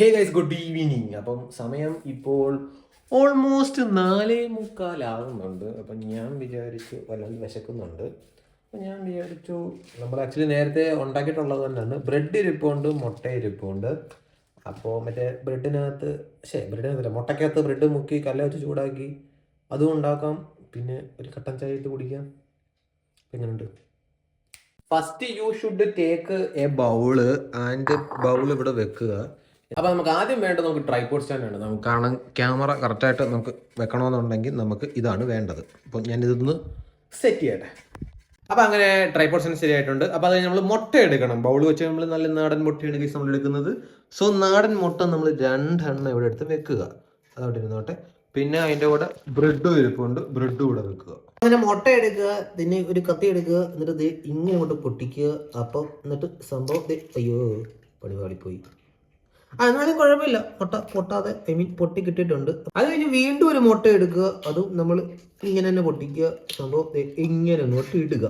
Hey guys good evening അപ്പം സമയം ഇപ്പോൾ ഓൾമോസ്റ്റ് നാലേ മുക്കാലാകുന്നുണ്ട് അപ്പം ഞാൻ വിചാരിച്ചു വല്ലാണ്ട് വിശക്കുന്നുണ്ട്. അപ്പം ഞാൻ വിചാരിച്ചു നമ്മൾ ആക്ച്വലി നേരത്തെ ഉണ്ടാക്കിയിട്ടുള്ളത് തന്നെയാണ് ബ്രെഡ് ഇരിപ്പുണ്ട് മുട്ട ഇരിപ്പുണ്ട്. അപ്പോൾ മറ്റേ ബ്രെഡിനകത്ത് ശേ ബ്രെഡിനകത്തില്ല മുട്ടയ്ക്കകത്ത് ബ്രെഡ് മുക്കി കല്ല വെച്ച് ചൂടാക്കി. അതും ഉണ്ടാക്കാം. പിന്നെ ഒരു കട്ടൻ ചായ ഇട്ട് കുടിക്കാം. എങ്ങനെയുണ്ട്? First you should take a bowl and bowl ഇവിടെ വെക്കുക. അപ്പൊ നമുക്ക് ആദ്യം വേണ്ടത് നമുക്ക് ട്രൈപോഡ് സ്റ്റാൻഡ് ആണ്. നമുക്ക് കാരണം ക്യാമറ കറക്റ്റായിട്ട് നമുക്ക് വെക്കണമെന്നുണ്ടെങ്കിൽ നമുക്ക് ഇതാണ് വേണ്ടത്. അപ്പോൾ ഞാൻ ഇതൊന്ന് സെറ്റ് ചെയ്യട്ടെ. അപ്പോൾ അങ്ങനെ ട്രൈപോഡ് സ്റ്റാൻഡ് ശരിയായിട്ടുണ്ട്. അപ്പോൾ അത് നമ്മൾ മുട്ട എടുക്കണം. ബൗൾ വെച്ച് നമ്മൾ നല്ല നാടൻ മുട്ടയാണ് കേസ് നമ്മൾ എടുക്കുന്നത്. സോ നാടൻ മുട്ട നമ്മൾ രണ്ടെണ്ണം ഇവിടെ എടുത്ത് വെക്കുക. അതോട്ട് ഇരുന്നോട്ടെ. പിന്നെ അതിന്റെ കൂടെ ബ്രെഡും ഇരിപ്പുണ്ട്. ബ്രെഡ് കൂടെ വെക്കുക. അങ്ങനെ മുട്ട എടുക്കുക പിന്നെ ഒരു കത്തി എടുക്കുക എന്നിട്ട് ഇങ്ങനെ കൊണ്ട് പൊട്ടിക്കുക. അപ്പം എന്നിട്ട് സംഭവം അയ്യോ പണിപാളി പോയി ആ എന്നാലും കുഴപ്പമില്ല പൊട്ട പൊട്ടാതെ ഐ മീൻ പൊട്ടി കിട്ടിയിട്ടുണ്ട് അത് കഴിഞ്ഞ് വീണ്ടും ഒരു മുട്ട എടുക്കുക അതും നമ്മൾ ഇങ്ങനെ തന്നെ പൊട്ടിക്കുക സംഭവം ഇങ്ങനെ അങ്ങോട്ട് ഇടുക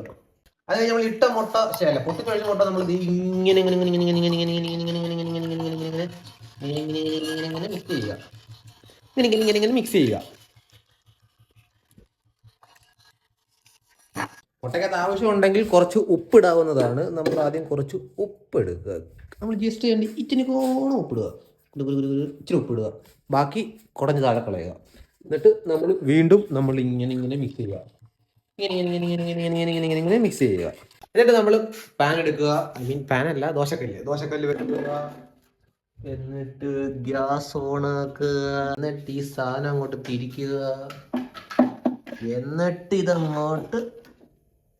അത് കഴിഞ്ഞ് നമ്മൾ ഇട്ട മുട്ട ശരി പൊട്ടി കഴിഞ്ഞ മുട്ട നമ്മൾ ഇങ്ങനെ ഇങ്ങനെ ഇങ്ങനെ ഇങ്ങനെ ഇങ്ങനെ ഇങ്ങനെ ഇങ്ങനെ ഇങ്ങനെ ഇങ്ങനെ ഇങ്ങനെ ഇങ്ങനെ ഇങ്ങനെ ഇങ്ങനെ ഇങ്ങനെ ഇങ്ങനെ ഇങ്ങനെ ഇങ്ങനെ മിക്സ് ചെയ്യുക ഇങ്ങനെ ഇങ്ങനെ ഇങ്ങനെ ഇങ്ങനെ മിക്സ് ചെയ്യുക മുട്ടക്കകത്ത് ആവശ്യമുണ്ടെങ്കിൽ കുറച്ച് ഉപ്പിടാവുന്നതാണ് നമ്മൾ ആദ്യം കുറച്ച് ഉപ്പെടുക്കുക നമ്മൾ ജസ്റ്റ് എസ് ഇച്ചിരി കോണം കുടു ഇച്ചിരി ഒപ്പിടുക ബാക്കി കുടഞ്ഞ് താഴെ കളയുക. എന്നിട്ട് നമ്മൾ വീണ്ടും നമ്മൾ ഇങ്ങനെ ഇങ്ങനെ മിക്സ് ചെയ്യുക. ഇങ്ങനെ ഇങ്ങനെ ഇങ്ങനെ ഇങ്ങനെ ഇങ്ങനെ ഇങ്ങനെ ഇങ്ങനെ ഇങ്ങനെ മിക്സ് ചെയ്യുക. എന്നിട്ട് നമ്മൾ പാൻ എടുക്കുക. ഐ മീൻ പാൻ അല്ല ദോശക്കല്ല്. ദോശക്കല്ല് വെക്കുക എന്നിട്ട് ഗ്യാസ് ഓണാക്കുക എന്നിട്ട് ഈ സാധനം അങ്ങോട്ട് തിരിക്കുക. എന്നിട്ട് ഇതങ്ങോട്ട്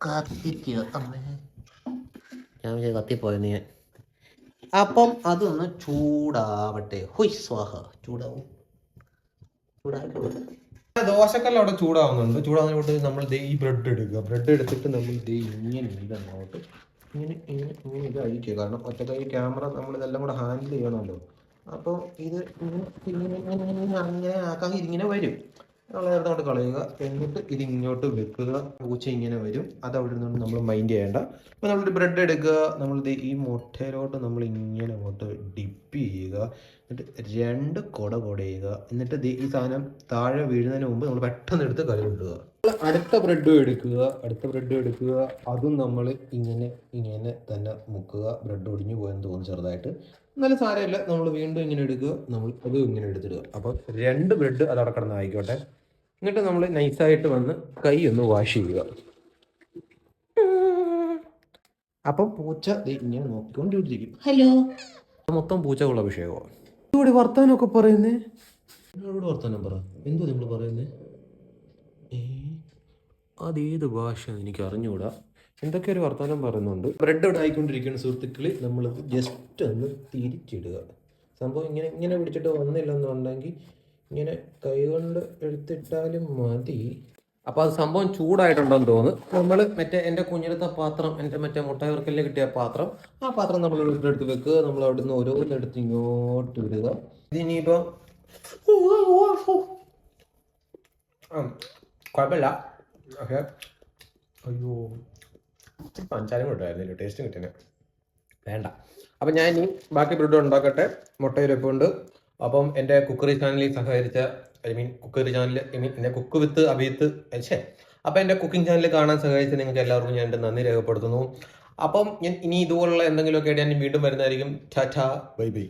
കത്തിക്കുക. അമ്മേ. ഞാൻ കത്തിപ്പോയെന്ന് ഞാൻ. അപ്പം അതൊന്ന് ചൂടാവട്ടെ. ചൂടാവും. ദോശക്കല്ല അവിടെ ചൂടാവുന്നുണ്ട്. ചൂടാവുന്നതിനോട്ട് നമ്മൾ ഈ ബ്രെഡ് എടുക്കുക. ബ്രെഡ് എടുത്തിട്ട് നമ്മൾ ദേ ഇങ്ങനെ ഇതങ്ങോട്ട് ഇങ്ങനെ ഇങ്ങനെ ഇങ്ങനെ ഇത് കാരണം ഒറ്റക്കൈ ക്യാമറ നമ്മൾ ഇതെല്ലാം കൂടെ ഹാൻഡിൽ ചെയ്യണമല്ലോ. അപ്പോൾ ഇത് ഇങ്ങനെ ഇങ്ങനെ അങ്ങനെ ആക്കാൻ ഇതിങ്ങനെ വരും. നേരത്തെ കൊണ്ട് കളയുക. എന്നിട്ട് ഇത് ഇങ്ങോട്ട് വെക്കുക. പൂച്ച ഇങ്ങനെ വരും. അത് അവിടെ നിന്ന് നമ്മൾ മൈൻഡ് ചെയ്യേണ്ട. അപ്പോൾ നമ്മളൊരു ബ്രെഡ് എടുക്കുക. നമ്മൾ ഈ മുട്ടയിലോട്ട് നമ്മൾ ഇങ്ങനെ അങ്ങോട്ട് ഡിപ്പ് ചെയ്യുക. എന്നിട്ട് രണ്ട് കൊട കൊടയുക എന്നിട്ട് ഈ സാധനം താഴെ വീഴുന്നതിന് മുമ്പ് നമ്മൾ പെട്ടെന്ന് എടുത്ത് കറി കൊണ്ടുക അടുത്ത ബ്രെഡും എടുക്കുക. അടുത്ത ബ്രെഡും എടുക്കുക. അതും നമ്മൾ ഇങ്ങനെ ഇങ്ങനെ തന്നെ മുക്കുക. ബ്രെഡ് ഒടിഞ്ഞു പോയെന്ന് തോന്നുന്നു ചെറുതായിട്ട്. എന്നാലും സാരമില്ല. നമ്മൾ വീണ്ടും ഇങ്ങനെ എടുക്കുക. നമ്മൾ അതും ഇങ്ങനെ എടുത്തിടുക. അപ്പോൾ രണ്ട് ബ്രെഡ് അത് അവിടെ കിടന്ന് ആയിക്കോട്ടെ. എന്നിട്ട് നമ്മൾ നൈസായിട്ട് വന്ന് കൈ ഒന്ന് വാഷ് ചെയ്യുക. അപ്പം പൂച്ച ദേ ഇങ്ങനെ നോക്കിക്കൊണ്ടിരിക്കും. ഹലോ മൊത്തം പൂച്ചകളുള്ള വിഷയമാണ് ഇവിടെ വർത്താനമൊക്കെ പറയുന്നേ? എന്നോട് വർത്താനം പറ. എന്തോ നിങ്ങൾ പറയുന്നേ? ഏ അതേത് ഭാഷ എനിക്ക് അറിഞ്ഞുകൂടാ എന്തൊക്കെ ഒരു വർത്തമാനം പറയുന്നുണ്ട്. ബ്രെഡ് ഇവിടെ ആയിക്കൊണ്ടിരിക്കുന്ന സുഹൃത്തുക്കളെ. നമ്മൾ ജസ്റ്റ് ഒന്ന് തിരിച്ചിടുക. സംഭവം ഇങ്ങനെ ഇങ്ങനെ പിടിച്ചിട്ട് വന്നില്ലെന്നുണ്ടെങ്കിൽ ഇങ്ങനെ കൈകൊണ്ട് എടുത്തിട്ടാലും മതി. അപ്പോൾ അത് സംഭവം ചൂടായിട്ടുണ്ടെന്ന് തോന്നുന്നു. നമ്മൾ മറ്റേ എന്റെ കുഞ്ഞെടുത്ത പാത്രം എന്റെ മറ്റേ മുട്ടയവർക്കല്ലേ കിട്ടിയ പാത്രം ആ പാത്രം നമ്മൾ എടുത്ത് വെക്കുക. നമ്മൾ അവിടുന്ന് ഓരോന്നെടുത്ത് ഇങ്ങോട്ട് വിടുക ഇതിനിയിപ്പോൾ ആ കുഴപ്പമില്ല. അയ്യോ. പഞ്ചാരം കിട്ടുമായിരുന്നില്ല ടേസ്റ്റും കിട്ടിനെ വേണ്ട. അപ്പം ഞാൻ ഇനി ബാക്കി ബ്രെഡ് ഉണ്ടാക്കട്ടെ. മുട്ടയിരപ്പുണ്ട് അപ്പം എന്റെ കുക്കറി ചാനലിൽ സഹകരിച്ച I mean cookery channel I mean എന്റെ കുക്ക് വിത്ത് അഭിയത്ത് ഛേ അപ്പം എന്റെ കുക്കിംഗ് ചാനൽ കാണാൻ സഹായിച്ച നിങ്ങൾക്ക് എല്ലാവർക്കും ഞാൻ എന്റെ നന്ദി രേഖപ്പെടുത്തുന്നു. അപ്പം ഇനി ഇതുപോലുള്ള എന്തെങ്കിലുമൊക്കെ ആയിട്ട് ഞാൻ വീണ്ടും വരുന്നതായിരിക്കും. ടാറ്റ. Bye bye.